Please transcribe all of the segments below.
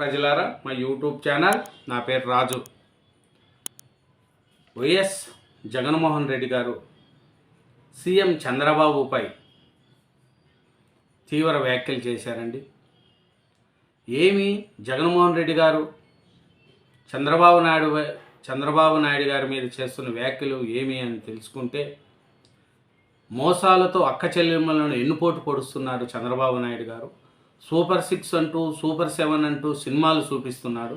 ప్రజలారా మా YouTube channel నా పేరు రాజు. వైఎస్ జగన్మోహన్ రెడ్డి గారు సీఎం చంద్రబాబుపై తీవ్ర వ్యాఖ్యలు చేశారండి. ఏమి జగన్మోహన్ రెడ్డి గారు చంద్రబాబు నాయుడు చంద్రబాబు నాయుడు గారి మీద చేస్తున్న వ్యాఖ్యలు ఏమి అని తెలుసుకుంటే మోసాలతో అక్క చెల్లెమ్మలను ఎన్నుపోటు పొడుస్తున్నారు చంద్రబాబు నాయుడు గారు. సూపర్ సిక్స్ అంటూ సూపర్ సెవెన్ అంటూ సినిమాలు చూపిస్తున్నాడు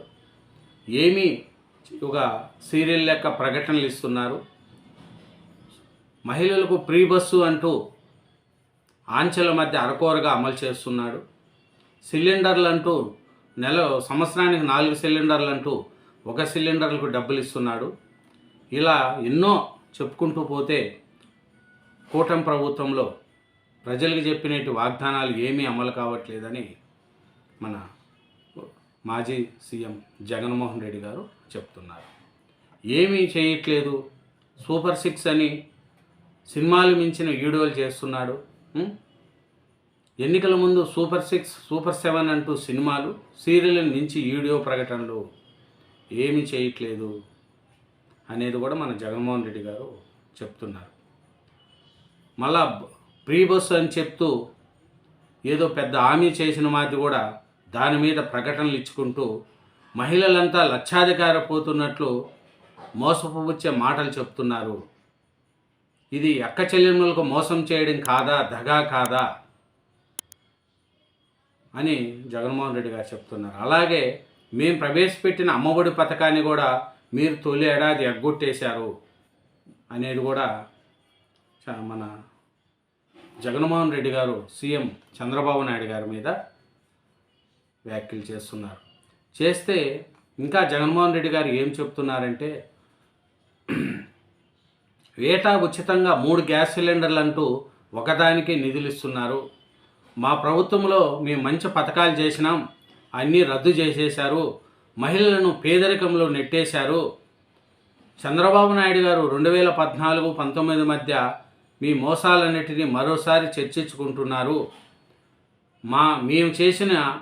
ఏమీ ఒక సీరియల్ లెక్క ప్రకటనలు ఇస్తున్నారు. మహిళలకు ప్రీ బస్సు అంటూ ఆంచెల మధ్య అరకోరగా అమలు చేస్తున్నాడు సిలిండర్లు అంటూ నెల సంవత్సరానికి నాలుగు సిలిండర్లు అంటూ ఒక సిలిండర్లకు డబ్బులు ఇస్తున్నాడు ఇలా ఎన్నో చెప్పుకుంటూ పోతే కూటమి ప్రభుత్వంలో ప్రజలకు చెప్పినట్టు వాగ్దానాలు ఏమీ అమలు కావట్లేదని మన మాజీ సీఎం జగన్మోహన్ రెడ్డి గారు చెప్తున్నారు. ఏమీ చేయట్లేదు. సూపర్ సిక్స్ అని సినిమాలు మించిన వీడియోలు చేస్తున్నాడు. ఎన్నికల ముందు సూపర్ సిక్స్ సూపర్ సెవెన్ అంటూ సినిమాలు సీరియల్ మించి వీడియో ప్రకటనలు ఏమి చేయట్లేదు అనేది కూడా మన జగన్మోహన్ రెడ్డి గారు చెప్తున్నారు. మళ్ళా ప్రీ బస్సు అని చెప్తూ ఏదో పెద్ద హామీ చేసిన మాది కూడా దాని మీద ప్రకటనలు ఇచ్చుకుంటూ మహిళలంతా లక్షాధికార పోతున్నట్లు మోసపుచ్చే మాటలు చెప్తున్నారు. ఇది అక్క చెల్లెములకు మోసం చేయడం కాదా దగా కాదా అని జగన్మోహన్ రెడ్డి గారు చెప్తున్నారు. అలాగే మేము ప్రవేశపెట్టిన అమ్మఒడి పథకాన్ని కూడా మీరు తొలి ఏడాది ఎగ్గొట్టేశారు అనేది కూడా చ- మన జగన్మోహన్ రెడ్డి గారు సీఎం చంద్రబాబు నాయుడు గారి మీద వ్యాఖ్యలు చేస్తున్నారు. చేస్తే ఇంకా జగన్మోహన్ రెడ్డి గారు ఏం చెప్తున్నారంటే ఏటా ఉచితంగా మూడు గ్యాస్ సిలిండర్లు అంటూ ఒకదానికి నిధులు ఇస్తున్నారు. మా ప్రభుత్వంలో మేము మంచి పథకాలు చేసినాం అన్నీ రద్దు చేసేశారు మహిళలను పేదరికంలో నెట్టేశారు. చంద్రబాబు నాయుడు గారు రెండు వేల పద్నాలుగు పంతొమ్మిది మధ్య మీ మోసాలన్నిటినీ మరోసారి చర్చించుకుంటున్నారు. మా మేము చేసిన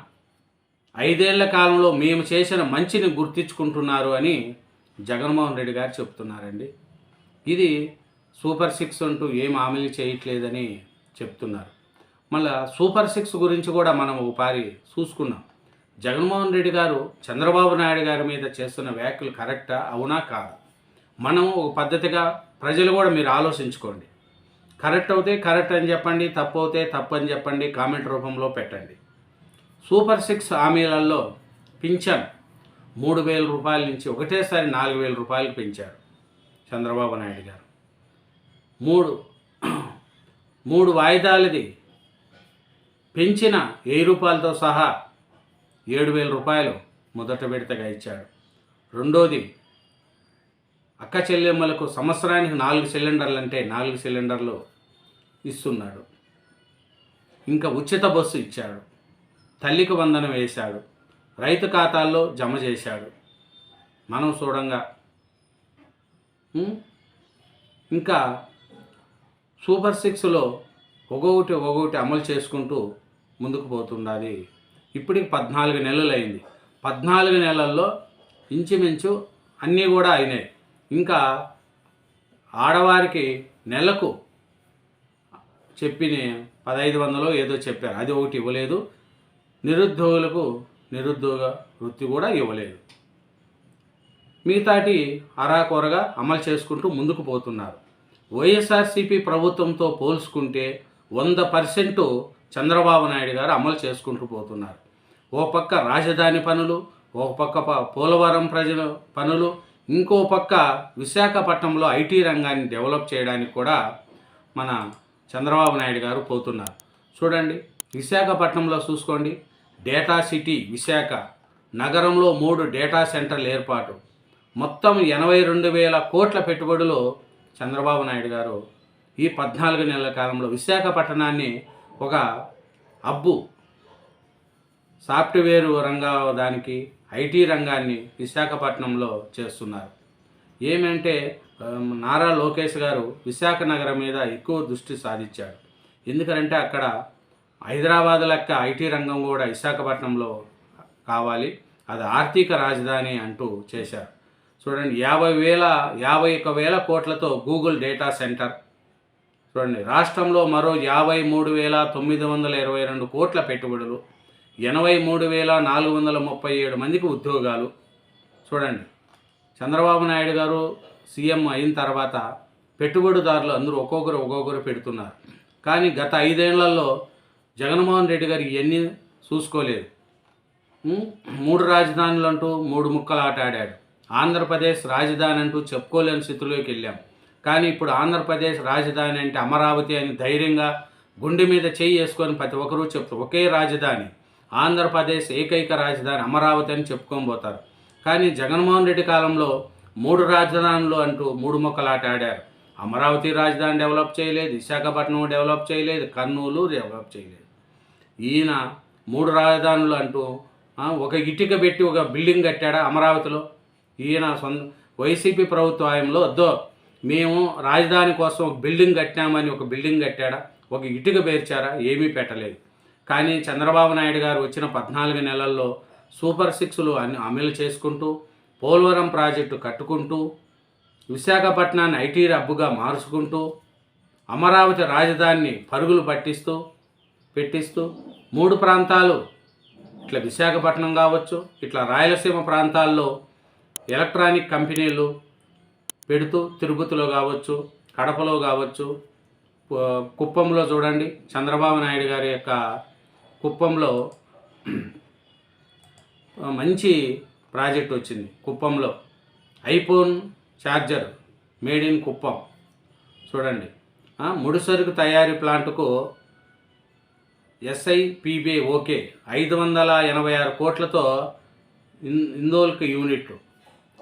ఐదేళ్ళ కాలంలో మేము చేసిన మంచిని గుర్తించుకుంటున్నారు అని జగన్మోహన్ రెడ్డి గారు చెప్తున్నారండి. ఇది సూపర్ సిక్స్ అంటూ ఏం హామీలు చేయట్లేదని చెప్తున్నారు. మళ్ళా సూపర్ సిక్స్ గురించి కూడా మనం ఒకసారి చూసుకున్నాం జగన్మోహన్ రెడ్డి గారు చంద్రబాబు నాయుడు గారి మీద చేస్తున్న వ్యాఖ్యలు కరెక్టా? అవునా? కాదు? మనం ఒక పద్ధతిగా ప్రజలు కూడా మీరు ఆలోచించుకోండి. కరెక్ట్ అవుతే కరెక్ట్ అని చెప్పండి తప్పు అవుతే తప్పు అని చెప్పండి కామెంట్ రూపంలో పెట్టండి. సూపర్ సిక్స్ హామీలలో పింఛన్ మూడు వేల రూపాయల నుంచి ఒకటేసారి నాలుగు వేల రూపాయలు పెంచారు చంద్రబాబు నాయుడు గారు. మూడు మూడు వాయిదాలది పెంచిన వెయ్యి రూపాయలతో సహా ఏడు వేల రూపాయలు మొదట విడతగా ఇచ్చాడు. రెండోది అక్క చెల్లెమ్మలకు సంవత్సరానికి నాలుగు సిలిండర్లు అంటే నాలుగు సిలిండర్లు ఇస్తున్నాడు. ఇంకా ఉచిత బస్సు ఇచ్చాడు. తల్లికి వందనం వేశాడు. రైతు ఖాతాల్లో జమ చేశాడు. మనం చూడంగా. ఇంకా సూపర్ సిక్స్లో ఒక్కొక్కటి ఒక్కొక్కటి అమలు చేసుకుంటూ ముందుకు పోతుండాలి ఇప్పటికి పద్నాలుగు నెలలు అయింది పద్నాలుగు నెలల్లో ఇంచుమించు అన్నీ కూడా అయినాయి. ఇంకా ఆడవారికి నెలకు చెప్పిన పదహైదు వందలు ఏదో చెప్పారు. అది ఒకటి ఇవ్వలేదు. నిరుద్యోగులకు నిరుద్యోగ వృత్తి కూడా ఇవ్వలేదు. మిగతాటి అరాకొరగా అమలు చేసుకుంటూ ముందుకు పోతున్నారు. వైఎస్ఆర్సీపీ ప్రభుత్వంతో పోల్చుకుంటే వంద పర్సెంట్ చంద్రబాబు నాయుడు గారు అమలు చేసుకుంటూ పోతున్నారు. ఓ పక్క రాజధాని పనులు ఓ పక్క పోలవరం ప్రజల పనులు ఇంకో పక్క విశాఖపట్నంలో ఐటీ రంగాన్ని డెవలప్ చేయడానికి కూడా మన చంద్రబాబు నాయుడు గారు పోతున్నారు. చూడండి విశాఖపట్నంలో చూసుకోండి. డేటా సిటీ విశాఖ నగరంలో మూడు డేటా సెంటర్ల ఏర్పాటు. మొత్తం ఎనభై రెండు వేల కోట్ల పెట్టుబడులు చంద్రబాబు నాయుడు గారు ఈ పద్నాలుగు నెలల కాలంలో విశాఖపట్నాన్ని ఒక అబ్బు సాఫ్ట్వేర్ రంగా దానికి ఐటీ రంగాన్ని విశాఖపట్నంలో చేస్తున్నారు. ఏమంటే నారా లోకేష్ గారు విశాఖ నగరం మీద ఎక్కువ దృష్టి సాధించాడు. ఎందుకంటే అక్కడ హైదరాబాద్ లెక్క ఐటీ రంగం కూడా విశాఖపట్నంలో కావాలి. అది ఆర్థిక రాజధాని అంటూ చేశారు. చూడండి యాభై వేల యాభై ఒక వేల కోట్లతో గూగుల్ డేటా సెంటర్. చూడండి రాష్ట్రంలో మరో యాభై మూడు వేల తొమ్మిది వందల ఇరవై రెండు కోట్ల పెట్టుబడులు. ఎనభై మూడు వేల నాలుగు వందల ముప్పై ఏడు మందికి ఉద్యోగాలు. చూడండి చంద్రబాబు నాయుడు గారు సీఎం అయిన తర్వాత పెట్టుబడిదారులు అందరూ ఒక్కొక్కరు ఒక్కొక్కరు పెడుతున్నారు. కానీ గత ఐదేళ్ళలో జగన్మోహన్ రెడ్డి గారు ఇవన్నీ చూసుకోలేదు. మూడు రాజధానులు అంటూ మూడు ముక్కలు ఆట ఆడాడు. ఆంధ్రప్రదేశ్ రాజధాని అంటూ చెప్పుకోలేని స్థితిలోకి వెళ్ళాం. కానీ ఇప్పుడు ఆంధ్రప్రదేశ్ రాజధాని అంటే అమరావతి అని ధైర్యంగా గుండె మీద చేయి వేసుకొని ప్రతి ఒక్కరూ చెప్తారు. ఒకే రాజధాని. ఆంధ్రప్రదేశ్ ఏకైక రాజధాని అమరావతి అని చెప్పుకోబోతారు కానీ జగన్మోహన్ రెడ్డి కాలంలో మూడు రాజధానులు అంటూ మూడు మొక్కలాటాడారు ఆడారు. అమరావతి రాజధాని డెవలప్ చేయలేదు విశాఖపట్నం డెవలప్ చేయలేదు కర్నూలు డెవలప్ చేయలేదు. ఈయన మూడు రాజధానులు అంటూ ఒక ఇటుక పెట్టి ఒక బిల్డింగ్ కట్టాడా అమరావతిలో? ఈయన సొంత వైసీపీ ప్రభుత్వ హయాంలో వద్దో మేము రాజధాని కోసం ఒక బిల్డింగ్ కట్టామని ఒక బిల్డింగ్ కట్టాడా? ఒక ఇటుక పేర్చారా? ఏమీ పెట్టలేదు. కానీ చంద్రబాబు నాయుడు గారు వచ్చిన పద్నాలుగు నెలల్లో సూపర్ సిక్స్లు అన్ని అమలు చేసుకుంటూ పోలవరం ప్రాజెక్టు కట్టుకుంటూ విశాఖపట్నాన్ని ఐటీ రబ్బుగా మార్చుకుంటూ అమరావతి రాజధానిని పరుగులు పట్టిస్తూ పెట్టిస్తూ మూడు ప్రాంతాలు ఇట్లా విశాఖపట్నం కావచ్చు ఇట్లా రాయలసీమ ప్రాంతాల్లో ఎలక్ట్రానిక్ కంపెనీలు పెడుతూ తిరుపతిలో కావచ్చు కడపలో కావచ్చు కుప్పంలో చూడండి చంద్రబాబు నాయుడు గారి యొక్క కుప్పంలో మంచి ప్రాజెక్ట్ వచ్చింది. కుప్పంలో iPhone charger made in Kuppam. చూడండి. ముడి ముడిసరుకు తయారీ ప్లాంట్కు ఎస్ఐపిబే ఓకే. ఐదు వందల ఎనభై ఆరు కోట్లతో ఇన్ ఇందోల్క్ యూనిట్.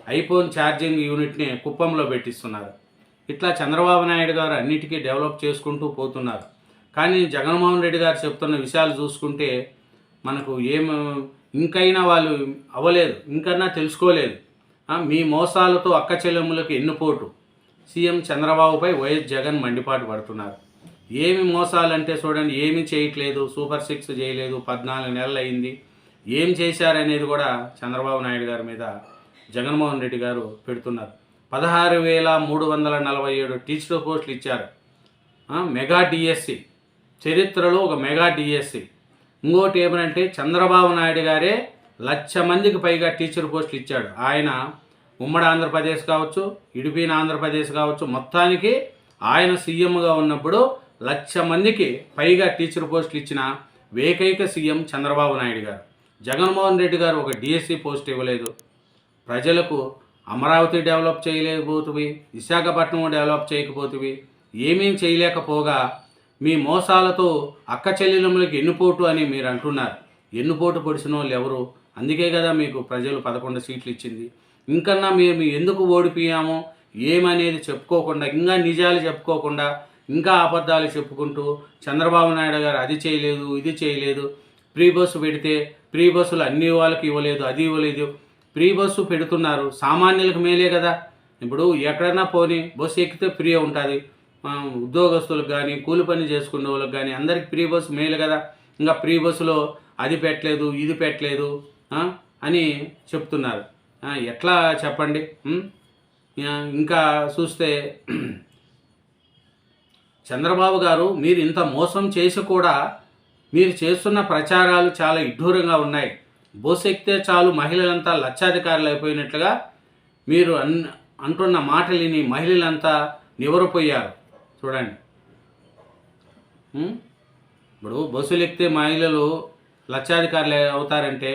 ఐఫోన్ ఛార్జింగ్ యూనిట్ని కుప్పంలో పెట్టిస్తున్నారు. ఇట్లా చంద్రబాబు నాయుడు గారు అన్నిటికీ డెవలప్ చేసుకుంటూ పోతున్నారు. కానీ జగన్మోహన్ రెడ్డి గారు చెప్తున్న విషయాలు చూసుకుంటే మనకు ఏం ఇంకైనా వాళ్ళు అవ్వలేదు ఇంకన్నా తెలుసుకోలేదు. మీ మోసాలతో అక్క చెల్లెములకు ఎన్నుపోటు. సీఎం చంద్రబాబుపై వైఎస్ జగన్ మండిపాటు పడుతున్నారు. ఏమి మోసాలంటే చూడండి ఏమి చేయట్లేదు సూపర్ సిక్స్ చేయలేదు పద్నాలుగు నెలలు అయింది. ఏం చేశారనేది కూడా చంద్రబాబు నాయుడు గారి మీద జగన్మోహన్ రెడ్డి గారు పెడుతున్నారు. పదహారు వేల మూడు వందల నలభై ఏడు టీచర్ పోస్టులు ఇచ్చారు. Mega DSC. చరిత్రలో ఒక మెగా డిఎస్సి ఇంకోటి ఏమనంటే చంద్రబాబు నాయుడు గారే లక్ష మందికి పైగా టీచర్ పోస్టులు ఇచ్చాడు. ఆయన ఉమ్మడి ఆంధ్రప్రదేశ్ కావచ్చు ఇడిపిన ఆంధ్రప్రదేశ్ కావచ్చు మొత్తానికి ఆయన సీఎంగా ఉన్నప్పుడు లక్ష మందికి పైగా టీచర్ పోస్టులు ఇచ్చిన ఏకైక సీఎం చంద్రబాబు నాయుడు గారు. జగన్మోహన్ రెడ్డి గారు ఒక డిఎస్సి పోస్ట్ ఇవ్వలేదు. ప్రజలకు అమరావతి డెవలప్ చేయలేకపోతువి విశాఖపట్నం డెవలప్ చేయకపోతువి ఏమీ చేయలేకపోగా మీ మోసాలతో అక్క చెల్లెలములకి ఎన్నుపోటు అని మీరు అంటున్నారు. ఎన్నుపోటు పొడిచిన వాళ్ళు ఎవరు? అందుకే కదా మీకు ప్రజలు పదకొండు సీట్లు ఇచ్చింది. ఇంకన్నా మేము ఎందుకు ఓడిపోయామో ఏమనేది చెప్పుకోకుండా ఇంకా నిజాలు చెప్పుకోకుండా ఇంకా అబద్ధాలు చెప్పుకుంటూ చంద్రబాబు నాయుడు గారు అది చేయలేదు ఇది చేయలేదు. ప్రీ బస్సు పెడితే ప్రీ బస్సులు అన్ని వాళ్ళకి ఇవ్వలేదు అది ఇవ్వలేదు. ప్రీ బస్సు పెడుతున్నారు సామాన్యులకు మేలే కదా. ఇప్పుడు ఎక్కడైనా పోని బస్సు ఎక్కితే ఫ్రీ ఉంటుంది. ఉద్యోగస్తులకు కానీ కూలి పని చేసుకునే వాళ్ళకి కానీ అందరికి ఫ్రీ బస్సు మేలు కదా. ఇంకా ఫ్రీ బస్సులో అది పెట్టలేదు ఇది పెట్టలేదు అని చెప్తున్నారు. ఎట్లా చెప్పండి? ఇంకా చూస్తే చంద్రబాబు గారు మీరు ఇంత మోసం చేసి కూడా మీరు చేస్తున్న ప్రచారాలు చాలా ఇడ్డూరంగా ఉన్నాయి. బోసెక్తే ఎక్కితే చాలు మహిళలంతా లక్షాధికారులు అయిపోయినట్లుగా మీరు అన్ అంటున్న మాటలిని మహిళలంతా నివరపోయారు. చూడండి. ఇప్పుడు బస్సులు ఎక్కితే మహిళలు లక్షాధికారులు అవుతారంటే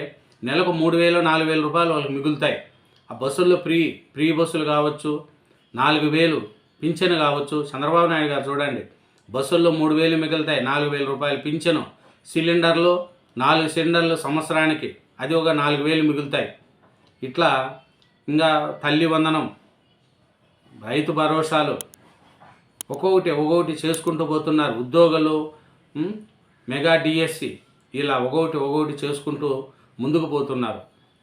నెలకు మూడు వేలు నాలుగు వేల రూపాయలు వాళ్ళకి మిగులుతాయి. ఆ బస్సుల్లో ఫ్రీ ఫ్రీ బస్సులు కావచ్చు నాలుగు వేలు పింఛను కావచ్చు. చంద్రబాబు నాయుడు గారు చూడండి. బస్సుల్లో మూడు వేలు మిగులుతాయి నాలుగు వేల రూపాయలు పింఛను. సిలిండర్లు నాలుగు సిలిండర్లు సంవత్సరానికి అది ఒక నాలుగు వేలు మిగులుతాయి. ఇట్లా ఇంకా తల్లి వందనం రైతు భరోసాలు ఒక్కొక్కటి ఒక్కొక్కటి చేసుకుంటూ పోతున్నారు. ఉద్యోగులు మెగా డిఎస్సి ఇలా ఒక్కొక్కటి ఒక్కొక్కటి చేసుకుంటూ ముందుకు పోతున్నారు.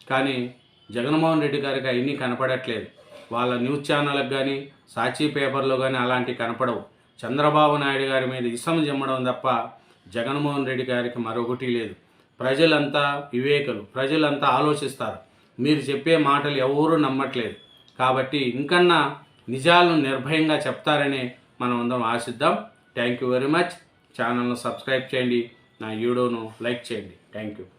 కానీ జగన్మోహన్ రెడ్డి గారికి అవన్నీ కనపడట్లేదు. వాళ్ళ న్యూస్ ఛానళ్ళకు కానీ సాక్షి పేపర్లో కానీ అలాంటివి కనపడవు. చంద్రబాబు నాయుడు గారి మీద ఇసం జమ్మడం తప్ప జగన్మోహన్ రెడ్డి గారికి మరొకటి లేదు. ప్రజలంతా వివేకులు ప్రజలంతా ఆలోచిస్తారు. మీరు చెప్పే మాటలు ఎవరూ నమ్మట్లేదు. కాబట్టి ఇంకన్నా నిజాలను నిర్భయంగా చెప్తారనే మనం అందరం ఆశిద్దాం. థ్యాంక్ యూ వెరీ మచ్ ఛానల్ను సబ్స్క్రైబ్ చేయండి. నా వీడియోను లైక్ చేయండి. Thank you